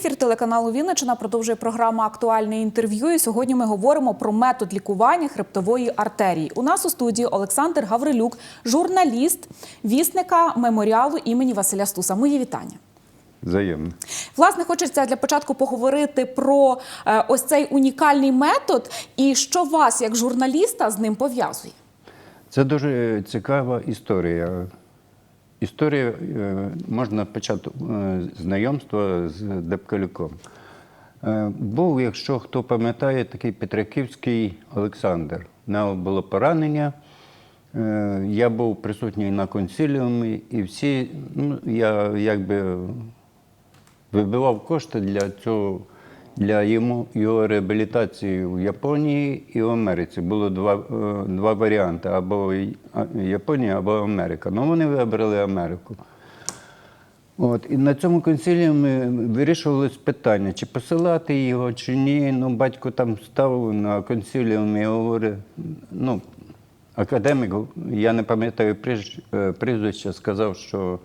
ефір телеканалу Вінничина продовжує програма Актуальне інтерв'ю. І сьогодні ми говоримо про метод лікування хребтової артерії. У нас у студії Олександр Гаврилюк, журналіст, вісника меморіалу імені Василя Стуса. Мої вітання. Взаємно. Власне, хочеться для початку поговорити про е, ось цей унікальний метод і що вас, як журналіста, з ним пов'язує. Це дуже цікава історія. Історія е, можна почати е, знайомство з Депкалюком. Е, Був, якщо хто пам'ятає, такий Петраківський Олександр. У нього було поранення. Я був присутній на консиліумі, і всі, ну, я якби вибивав кошти для цього, для його реабілітації в Японії і в Америці. Було два, е, два варіанти: або Японія, або Америка. Ну, вони вибрали Америку. От, і на цьому консиліумі вирішувалось питання, чи посилати його, чи ні. Ну, батько там став на консиліумі і говорить, ну, академік, я не пам'ятаю е, прізвище, сказав, що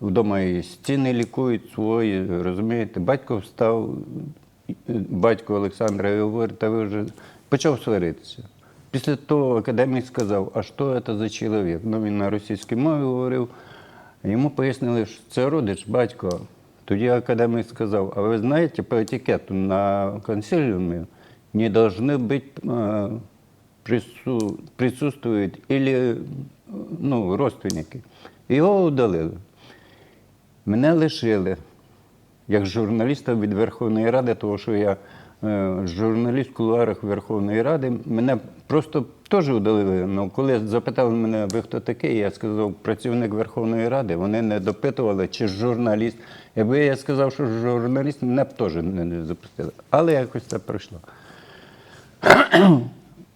вдома і стіни лікують свої, розумієте. Батько встав, батько Олександра і говорить, та ви вже почав сваритися. Після того академік сказав, а що це за чоловік? Ну, він на російській мові говорив. Йому пояснили, що це родич, батько. Тоді академік сказав, а ви знаєте, по етикету на консиліумі не должны быть э, прису, присутствуют или ну, родственники. Його удалили. Мене лишили як журналіста від Верховної Ради, тому що я е, журналіст в кулуарах Верховної Ради. Мене просто теж удалили. Ну, коли запитали мене, ви хто такий, я сказав, працівник Верховної Ради. Вони не допитували, чи журналіст. Якби я сказав, що журналіст, мене б теж не, не запустили. Але якось це пройшло.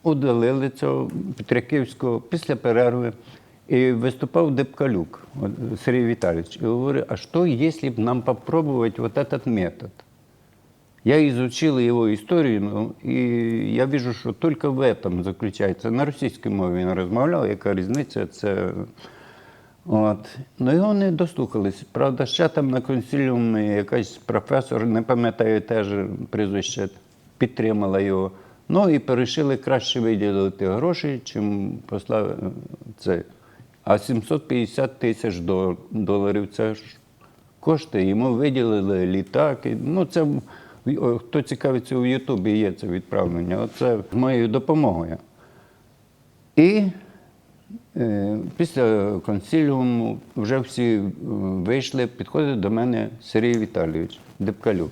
Удалили цього Петряківського після перерви. І виступав Депкалюк от, Сергій Віталійович. І говорить, а що, якщо б нам попробовать вот этот метод? Я изучил его историю, ну, і я вижу, що тільки в этом заключається. На російській мові він розмовляв, яка різниця, це. От. Ну його не дослухались. Правда, ще там на консиліумі якась професор, не пам'ятаю теж прізвище, підтримала його. Ну і вирішили краще виділити гроші, чим послав це. А 750 тисяч дол- доларів це ж кошти. Йому виділили літаки. Ну, це в- о, хто цікавиться у Ютубі, є це відправлення. Оце з моєю допомогою. І е, після консиліуму вже всі е, вийшли, підходить до мене Сергій Віталійович Депкалюк.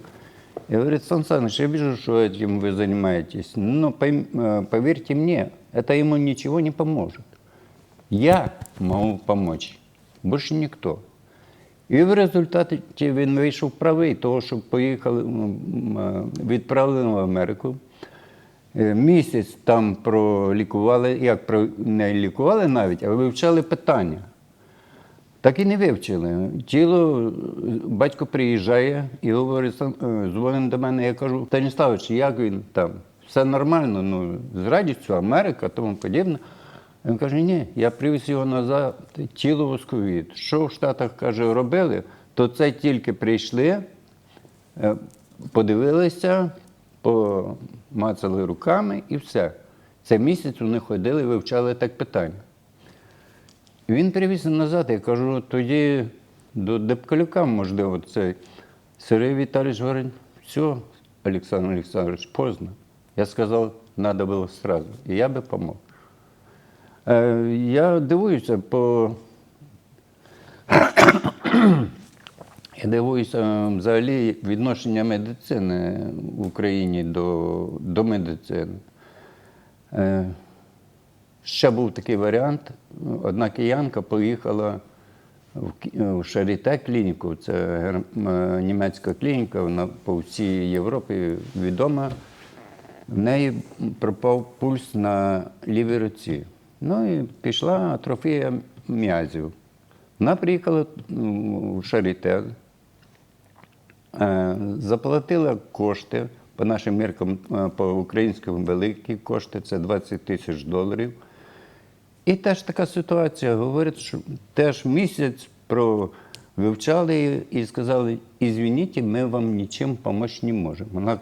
Я говорю, Сан Саныч, я вижу, что этим вы занимаетесь, но пойм- э, поверьте мне, это ему ничего не поможет. Я могу помочь, більше ніхто. І в результаті він вийшов правий, того, що поїхали, м, відправили в Америку. Е, Місяць там пролікували, як не лікували навіть, а вивчали питання. Так і не вивчили. Тіло, батько приїжджає і говорить, е, дзвонить до мене, я кажу, Станіславович, як він там? Все нормально, ну, з радістю, Америка, тому подібне. Він каже, ні, я привіз його назад, тіло восковіт. Що в Штатах, каже, робили, то це тільки прийшли, е, подивилися, помацали руками і все. Це місяць вони ходили, вивчали так питання. Він привіз назад, я кажу, тоді до Депкалюка, можливо, цей. Сергій Віталійович говорить, все, Олександр Олександрович, поздно. Я сказав, треба було одразу. І я би помог. Е, я дивуюся по. Я дивуюся взагалі відношення медицини в Україні до, до медицини. Е, Ще був такий варіант. Одна киянка поїхала в Шаріте клініку, це німецька клініка, вона по всій Європі відома. В неї пропав пульс на лівій руці. Ну і пішла атрофія м'язів. Вона приїхала в Шаріте, Е, Заплатила кошти, по нашим міркам, е, по українським великі кошти, це 20 тисяч доларів. І теж така ситуація. Говорять, що теж місяць про вивчали і сказали, ізвініть, ми вам нічим допомогти не можемо. Вона,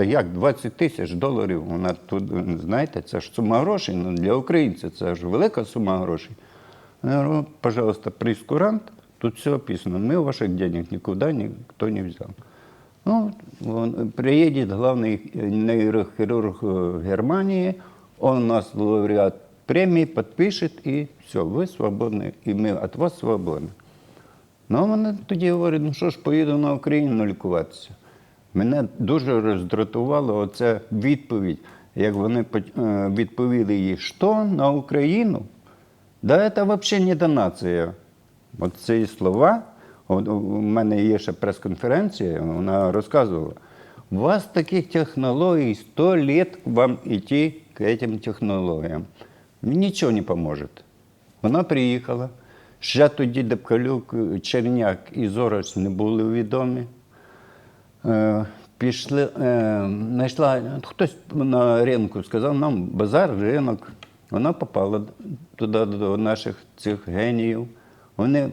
та як, 20 тисяч доларів, вона тут, знаєте, це ж сума грошей, ну, для українця це ж велика сума грошей. Я говорю, пожалуйста, прескурант, тут все описано, мы ваших денег никуда никто не взял. Ну, он, приедет главный нейрохирург э, Германии, он у нас лауреат премии, подпишет, и все, вы свободны, и мы от вас свободны. Ну, вона тоді говорить, ну що ж, поїду на Україну лікуватися. Мене дуже роздратувала оця відповідь, як вони е, відповіли їй, що на Україну? Да це взагалі не донація. От ці слова, у мене є ще прес-конференція, вона розказувала, у вас таких технологій 100 лет вам йти к цим технологіям. Нічого не поможе. Вона приїхала. Ще тоді Депкалюк, Черняк і Зороч не були відомі. Е, Пішли, е, знайшла, хтось на ринку сказав, нам базар, ринок. Вона попала туди до наших цих геніїв. Вони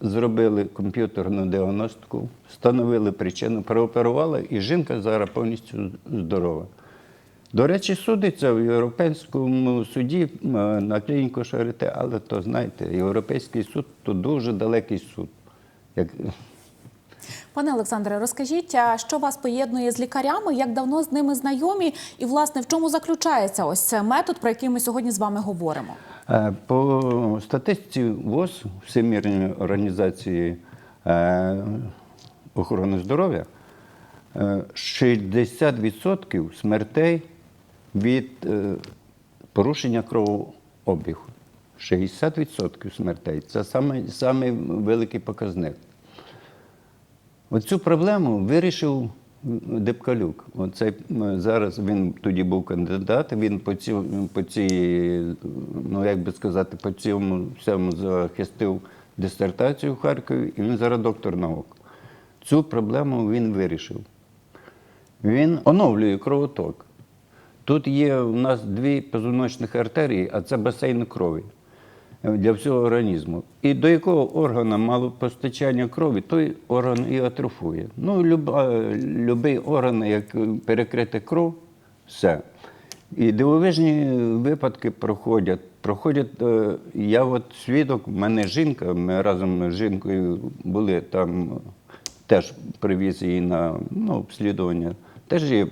зробили комп'ютерну діагностику, встановили причину, прооперували, і жінка зараз повністю здорова. До речі, судиться в Європейському суді е, на клініку Шарите, але то знаєте, Європейський суд то дуже далекий суд. Як, Пане Олександре, розкажіть, а що вас поєднує з лікарями, як давно з ними знайомі, і власне в чому заключається ось цей метод, про який ми сьогодні з вами говоримо? Е, По статистиці ВОЗ, Всемірної організації е, охорони здоров'я, е, 60% смертей від е, порушення кровообігу. 60% смертей це самий великий показник. Оцю проблему вирішив Депкалюк. Оцей, зараз він тоді був кандидат, він по, ці, по цій, ну як би сказати, по цьому всьому захистив дисертацію в Харкові, і він зараз доктор наук. Цю проблему він вирішив. Він оновлює кровоток. Тут є у нас дві позвоночних артерії, а це басейн крові для всього організму. І до якого органу мало постачання крові, той орган і атрофує. Ну, любий орган, як перекрити кров, все. І дивовижні випадки проходять. Проходять, е, я от свідок, в мене жінка, ми разом з жінкою були там, теж привіз її на ну, обслідування. Теж є,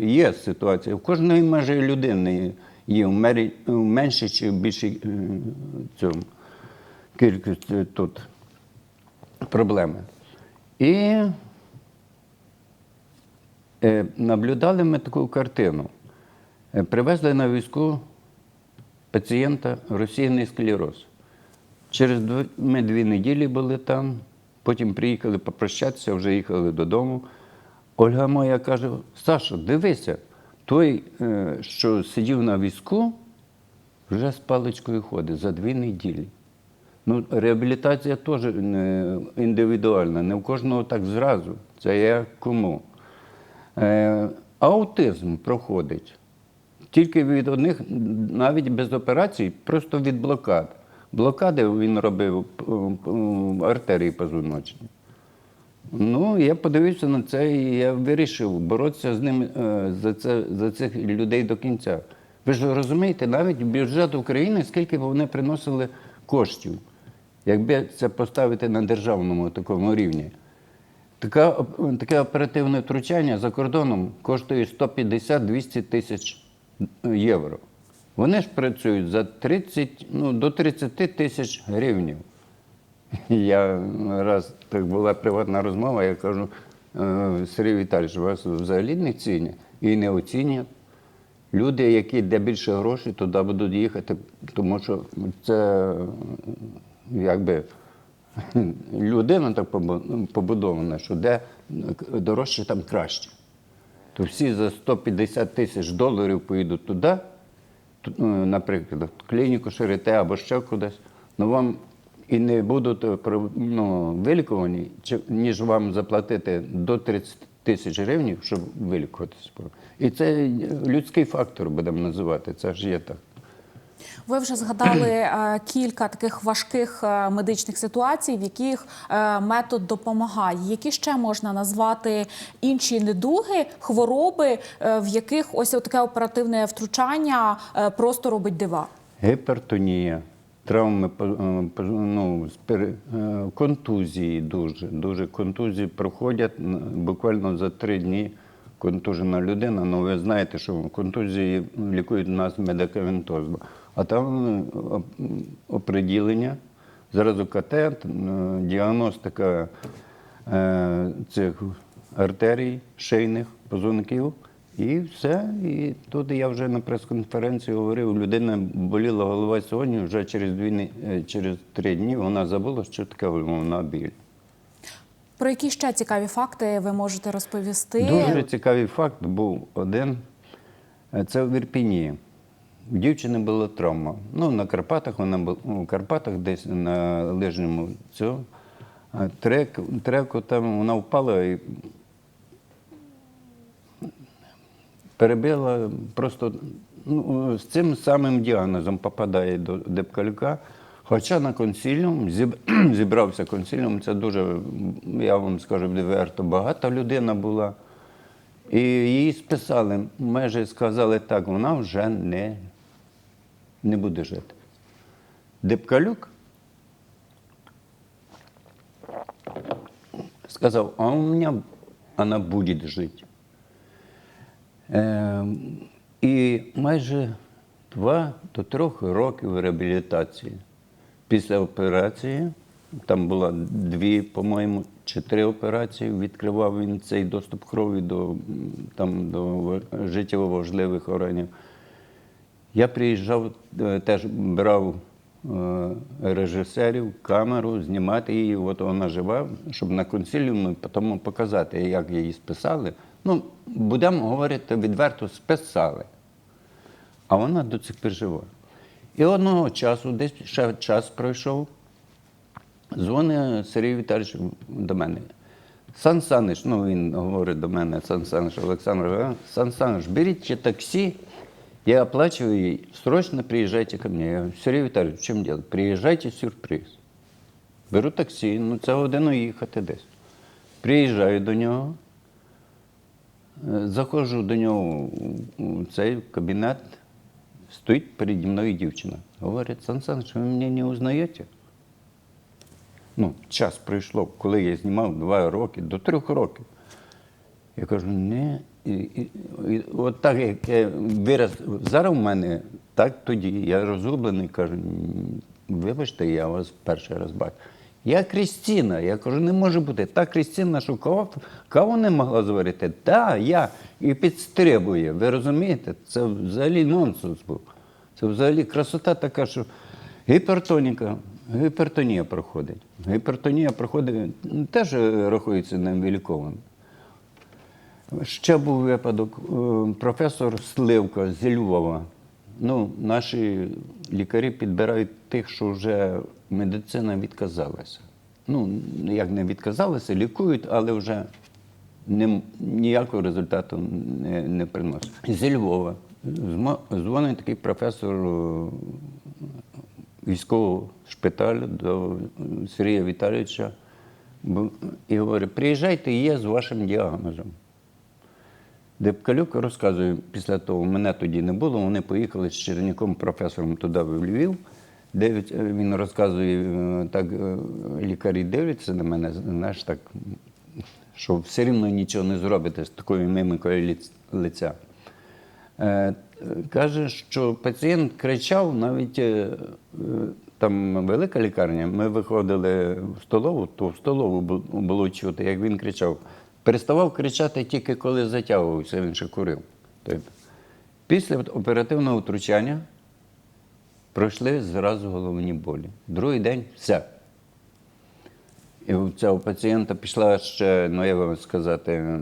є ситуація. В кожної майже людини мері- в меншій чи в більшій е, цьому кількості тут проблеми. І е, наблюдали ми таку картину. Е, Привезли на візку пацієнта розсіяний склероз. Через дв- ми дві неділі були там, потім приїхали попрощатися, вже їхали додому. Ольга моя каже: Саша, дивися, той, е, що сидів на візку, вже з паличкою ходить за дві неділі. Ну, реабілітація теж індивідуальна, не в кожного так зразу. Це як кому. Е, аутизм проходить тільки від одних, навіть без операцій, просто від блокад. Блокади він робив артерії позвоночні. Ну, я подивився на це і я вирішив боротися з ними е, за, це, за цих людей до кінця. Ви ж розумієте, навіть бюджет України, скільки б вони приносили коштів, якби це поставити на державному такому рівні. Така, таке оперативне втручання за кордоном коштує 150-200 тисяч євро. Вони ж працюють за 30, ну, до 30 тисяч гривнів. Я раз так була приватна розмова, я кажу, «Е, Сергій Віталійович, вас взагалі не цінять і не оцінять. Люди, які де більше грошей, туди будуть їхати, тому що це якби людина так побудована, що де дорожче, там краще. То всі за 150 тисяч доларів поїдуть туди, наприклад, в клініку Шарите або ще кудись, ну вам і не будуть е, ну, вилікувані, ніж вам заплатити до 30 тисяч гривень, щоб вилікуватися. І це людський фактор будемо називати, це ж є так. Ви вже згадали е, кілька таких важких е, медичних ситуацій, в яких метод допомагає. Які ще можна назвати інші недуги, хвороби, в яких ось таке оперативне втручання просто робить дива? Гіпертонія, травми е, ну, е, контузії дуже. Дуже контузії проходять буквально за три дні. Контужена людина. Ну ви знаєте, що контузії лікують нас медикаментозно. А там е, оприділення, зразу КТ, діагностика цих артерій, шийних позвонків. І все. І тут я вже на прес-конференції говорив, у людини боліла голова сьогодні, вже через дві е, через три дні вона забула, що таке головна біль. Про які ще цікаві факти ви можете розповісти? Дуже цікавий факт був один. Е, Це в Ірпіні. У дівчини була травма. Ну, на Карпатах вона була у Карпатах, десь на лижньому цього. а Трек, треку там вона впала і перебила просто ну, з цим самим діагнозом попадає до Депкалюка. Хоча на консиліум зіб- зібрався консиліум, це дуже, я вам скажу відверто, багата людина була. І її списали, майже сказали так, вона вже не, не буде жити. Депкалюк сказав, а у мене вона буде жити. Е, і майже два до трьох років реабілітації. Після операції, там було дві, по-моєму, чи три операції, відкривав він цей доступ крові до, там, до життєво важливих органів. Я приїжджав, е, теж брав е, режисерів, камеру, знімати її, от вона жива, щоб на консиліумі потім показати, як її списали. Ну, будемо говорити відверто, списали. А вона до цих пір жива. І одного часу, десь ще час пройшов, дзвонить Сергій Віталійович до мене. Сан Санич, ну він говорить до мене, Сан Санич, Олександр, «А, Сан Санич, берите такси, я оплачиваю ей, срочно приезжайте ко мне. Я говорю, Сергій Віталійович, в чому дело? Приїжджайте сюрприз. Беру таксі, ну це годину їхати десь. Приїжджаю до нього, заходжу до нього у цей кабінет, стоїть переді мною дівчина. Говорить, Сан Саныч, ви мене не узнаєте? Ну, час пройшло, коли я знімав два роки, до трьох років. Я кажу, не. І, і, і, от так, як я вираз зараз в мене, так тоді. Я розгублений, кажу, вибачте, я вас перший раз бачу. Я Крістіна. Я кажу, не може бути. Та Крістіна, що каву, не могла зварити. Та, я. І підстрибує. Ви розумієте? Це взагалі нонсенс був. Це взагалі красота така, що гіпертоніка, гіпертонія проходить. Гіпертонія проходить, теж е, рахується невиліковим. Ще був випадок, е, професор Сливка зі Львова. Ну, наші лікарі підбирають тих, що вже медицина відказалася. Ну, як не відказалася, лікують, але вже не, ніякого результату не, не приносить. Зі Львова дзвонить такий професор е, військового шпиталю до Сергія Віталійовича і говорить, приїжджайте, є з вашим діагнозом. Депкалюк розказує, після того мене тоді не було, вони поїхали з Черняком професором туди в Львів. Де він розказує, е, так е, лікарі дивляться на мене, знаєш, так, що все рівно нічого не зробите з такою мимикою лиця. Е, е, Каже, що пацієнт кричав навіть е, е, там велика лікарня. Ми виходили в столову, то в столову було чути, як він кричав. Переставав кричати тільки коли затягувався, він ще курив. Тобто, після оперативного втручання пройшли зразу головні болі. Другий день все. І у цього пацієнта пішла ще, ну я вам сказати,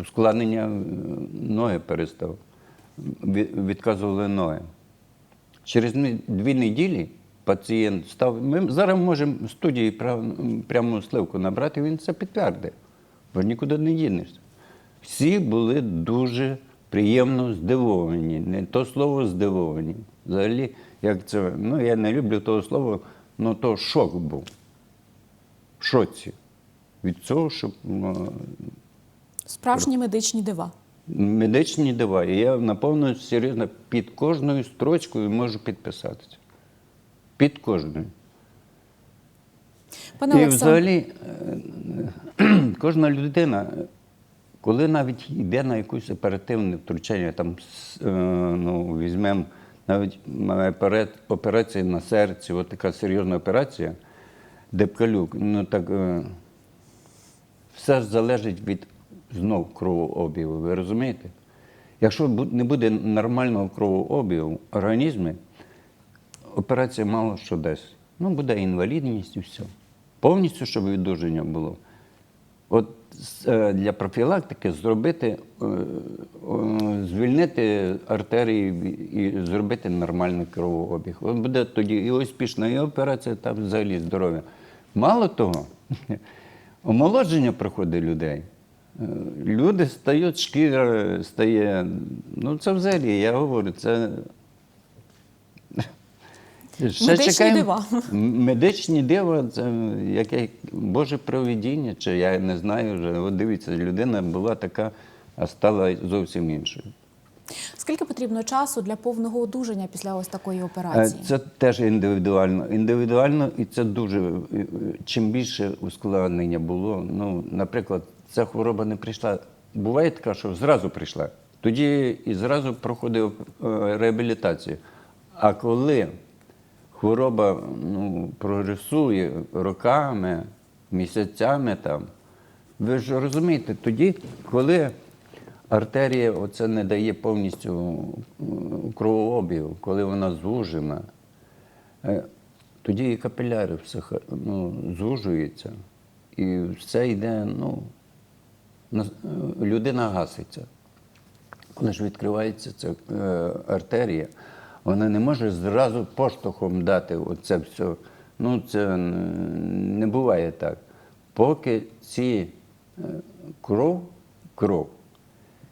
ускладнення ноги перестав. Відказували ноги. Через дві неділі пацієнт став. Ми зараз можемо в студії прямо сливку набрати, він це підтвердить. Бо нікуди не дінешся. Всі були дуже приємно здивовані. Не то слово здивовані. Взагалі, як це, ну я не люблю того слова, ну то шок був. В шоці. Від цього, що м, Справжні медичні дива. медичні дива. І я наповно серйозно під кожною строчкою можу підписатися. Під кожною. Пане І Олександре, взагалі е, кожна людина, коли навіть йде на якусь оперативне втручання, там е, ну, візьмемо навіть на опере- операція на серці, от така серйозна операція, депкалюк, ну так е, все ж залежить від знов кровообігу. Ви розумієте? Якщо не буде нормального кровообігу в організмі, операція мало що дасть. Ну, буде інвалідність і все. Повністю, щоб віддуження було. От е, для профілактики зробити, е, е, звільнити артерії і зробити нормальний кровообіг. От буде тоді і успішна і операція, та взагалі здоров'я. Мало того, омолодження проходить людей. Люди стають, шкіра стає. Ну, це взагалі, я говорю, це. Ще Медичні чекаємо- дива. Медичні дива це яке Боже провидіння, чи я не знаю вже. От дивіться, людина була така, а стала зовсім іншою. скільки потрібно часу для повного одужання після ось такої Е, операції? Це теж індивідуально. Індивідуально, і це дуже е, чим більше ускладнення було. Ну, наприклад, ця хвороба не прийшла. Буває така, що зразу прийшла. Тоді і зразу проходив е, реабілітацію. А коли хвороба ну, прогресує роками, місяцями там, ви ж розумієте, тоді, коли артерія оце не дає повністю кровообігу, коли вона звужена, е, тоді і капіляри все ну, звужуються. І все йде, ну, е, людина гаситься. Коли ж відкривається ця е, артерія, вона не може зразу поштовхом дати оце все. Ну, це не буває так. Поки ці е, кров, кров,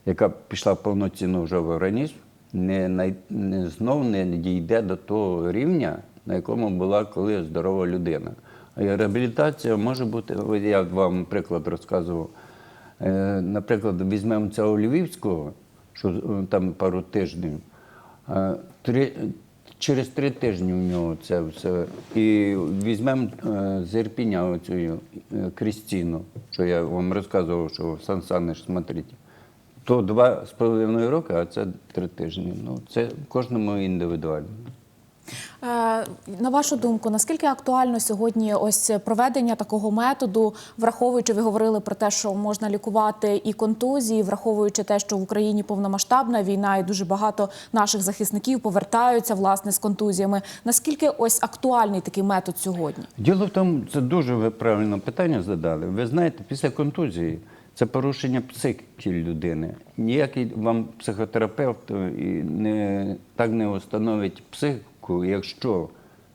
яка пішла повноцінно вже в організм, не, не знов не дійде до того рівня, на якому була коли здорова людина. А реабілітація може бути, я вам приклад розказував. Е, Наприклад, візьмемо цього Львівського, що е, там пару тижнів. Е, Три, через три тижні у нього це все. І візьмемо е, з Ірпіня оцю е, Крістіну, що я вам розказував, що Сан Саниш смотрите. То два з половиною роки, а це три тижні. Ну, це кожному індивідуально. Е, На вашу думку, наскільки актуально сьогодні ось проведення такого методу, враховуючи, ви говорили про те, що можна лікувати і контузії, враховуючи те, що в Україні повномасштабна війна, і дуже багато наших захисників повертаються власне з контузіями. Наскільки ось актуальний такий метод сьогодні? Діло в тому, це дуже ви правильно питання задали. Ви знаєте, після контузії це порушення психіки людини. Ніякий вам психотерапевт не, так не встановить психіку, якщо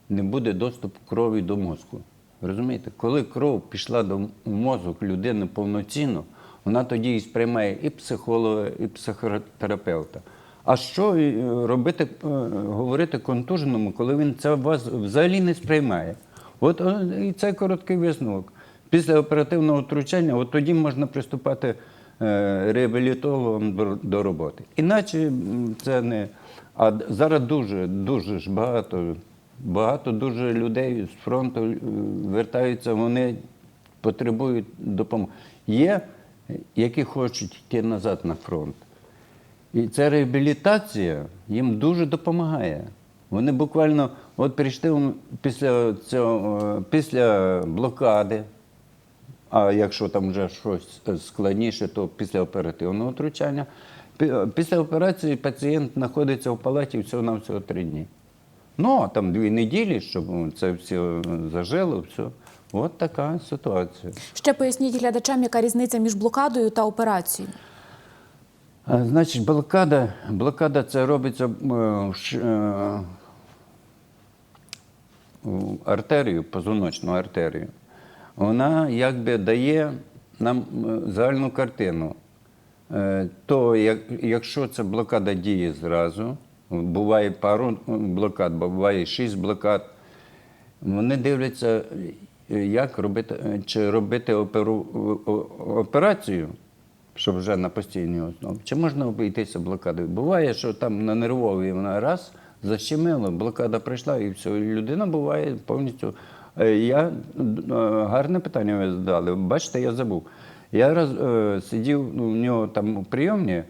не буде доступу крові до мозку. Розумієте, коли кров пішла до мозок людини повноцінно, вона тоді і сприймає і психолога, і психотерапевта. А що е, робити, е, говорити контуженому, коли він це вас взагалі не сприймає? От е, і це короткий висновок. Після оперативного втручання, от тоді можна приступати реабілітологом до роботи. Іначе це не. А зараз дуже, дуже ж багато, багато дуже людей з фронту е, вертаються, вони потребують допомоги. Є, які хочуть йти назад на фронт. І ця реабілітація їм дуже допомагає. Вони буквально от прийшли після цього, е, після блокади, а якщо там вже щось е, складніше, то після оперативного втручання. Пі- Після операції пацієнт знаходиться в палаті всього на всього три дні. Ну, а там дві неділі, щоб це все зажило, все. От така ситуація. Ще поясніть глядачам, яка різниця між блокадою та операцією. Значить, блокада, блокада це робиться е, е, артерію, позвоночну артерію. Вона якби дає нам е, загальну картину. Е, То як, якщо ця блокада діє зразу, буває пару блокад, буває шість блокад, вони дивляться, як робити, чи робити оперу, операцію, щоб вже на постійній основі, чи можна обійтися блокадою. Буває, що там на нервовій вона раз защемило, блокада прийшла і все, людина буває повністю. Е, Я е, гарне питання ви задали. Бачите, я забув. Я раз е, сидів ну, в нього там у прийомні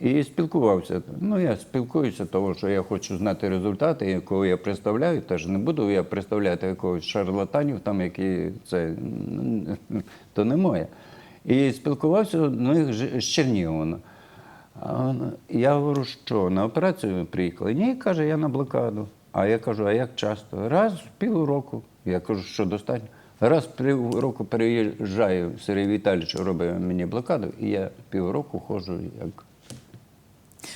і спілкувався. Ну, я спілкуюся, тому що я хочу знати результати, якого я представляю. Теж не буду я представляти якогось шарлатанів, там, які це то не моє. І спілкувався ну, з Чернігова. Я говорю, що на операцію приїхали? Ні, каже, я на блокаду. А я кажу, а як часто? Раз в півроку. Я кажу, що достатньо. Раз півроку переїжджаю Сергій Віталійович робить мені блокаду, і я півроку ходжу як.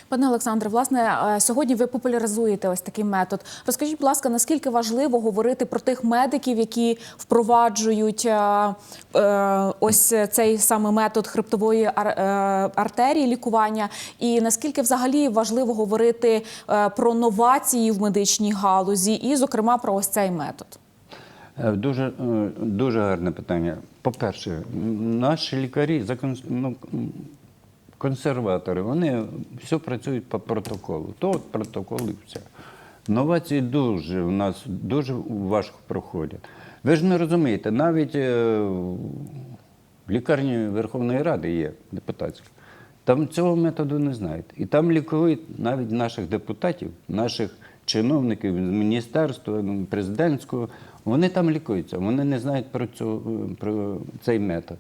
Пане Олександре, власне, е, сьогодні ви популяризуєте ось такий метод. Розкажіть, будь ласка, наскільки важливо говорити про тих медиків, які впроваджують е, е, ось цей саме метод хребтової ар- артерії лікування, і наскільки взагалі важливо говорити про новації в медичній галузі, і, зокрема, про ось цей метод? Е, Дуже, е, дуже гарне питання. По-перше, наші лікарі, ну, консерватори, вони все працюють по протоколу. То от протокол і все. Новації дуже у нас дуже важко проходять. Ви ж не розумієте, навіть е, в лікарні Верховної Ради є депутатська. Там цього методу не знають. І там лікують навіть наших депутатів, наших чиновників з міністерства, президентського. Вони там лікуються, вони не знають про, цю, про цей метод.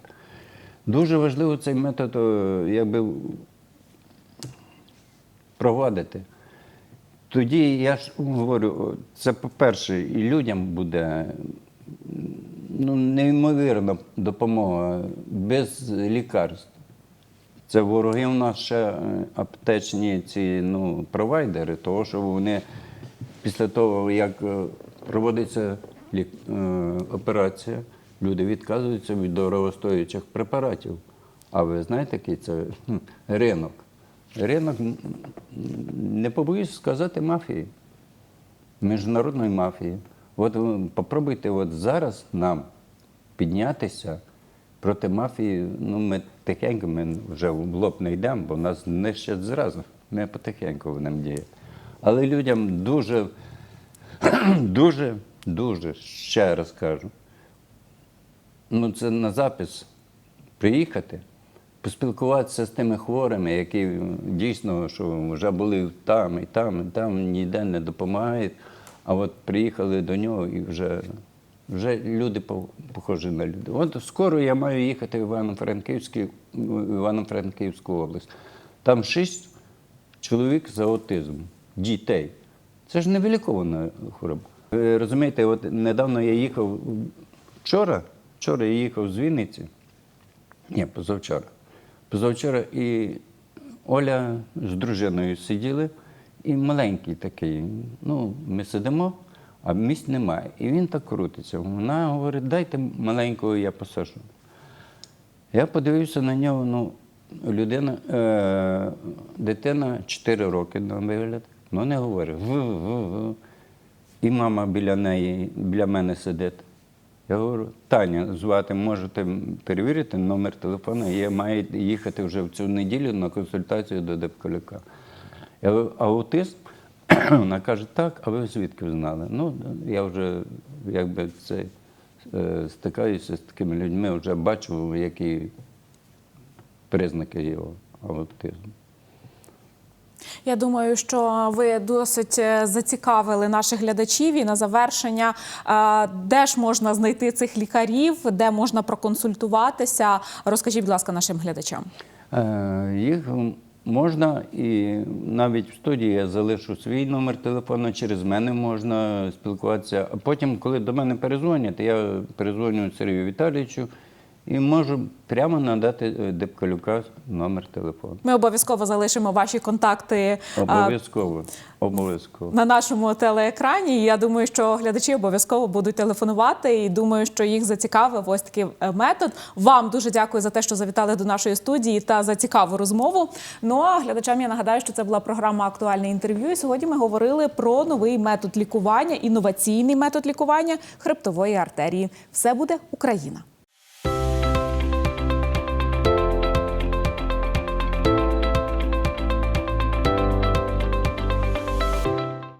Дуже важливо цей метод е, якби, провадити. Тоді я ж говорю, це по-перше, і людям буде ну, неймовірна допомога без лікарств. Це вороги у нас ще е, аптечні ці ну, провайдери, тому що вони після того, як е, проводиться операція, люди відказуються від дорогостоячих препаратів. А ви знаєте, який це ринок? Ринок, не побоюсь сказати, мафії міжнародної мафії. От попробуйте от зараз нам піднятися проти мафії. Ну, ми тихенько, ми вже в лоб не йдемо, бо нас нищать зразу. Ми потихеньку будемо діяти. Але людям дуже, дуже, дуже, ще раз кажу, ну це на запис приїхати, поспілкуватися з тими хворими, які дійсно що вже були там і там, і там ніде не допомагають. А от приїхали до нього і вже, вже люди похожі на люди. От скоро я маю їхати в Івано-Франківську область. Там шість чоловік з аутизмом, дітей. Це ж невилікована хвороба. Ви розумієте, от недавно я їхав вчора, вчора я їхав з Вінниці. Ні, позавчора. Позавчора і Оля з дружиною сиділи, і маленький такий. Ну, ми сидимо, а місць немає. І він так крутиться. Вона говорить, дайте маленького, я посажу. Я подивився на нього, ну, людина, е, дитина 4 роки на вигляд, ну не говорить. І мама біля неї, біля мене сидить. Я говорю, Таня, звати, можете перевірити номер телефону. Я маю їхати вже в цю неділю на консультацію до Депкалюка. Я говорю, аутизм? Вона каже, так, а ви звідки знали? Ну, я вже якби це е, стикаюся з такими людьми, вже бачу, які признаки його аутизму. Я думаю, що ви досить е, зацікавили наших глядачів. І на завершення, е, де ж можна знайти цих лікарів, де можна проконсультуватися. Розкажіть, будь ласка, нашим глядачам. Е, Їх можна і навіть в студії я залишу свій номер телефону, через мене можна спілкуватися. А потім, коли до мене перезвонять, я перезвоню Сергію Віталійовичу, і можу прямо надати е, Депкалюка номер телефону. Ми обов'язково залишимо ваші контакти Обов'язково. Обов'язково. на нашому телеекрані. Я думаю, що глядачі обов'язково будуть телефонувати. І думаю, що їх зацікавив ось такий е, метод. Вам дуже дякую за те, що завітали до нашої студії та за цікаву розмову. Ну а глядачам я нагадаю, що це була програма Актуальне інтерв'ю. І сьогодні ми говорили про новий метод лікування, інноваційний метод лікування хребтової артерії. Все буде Україна.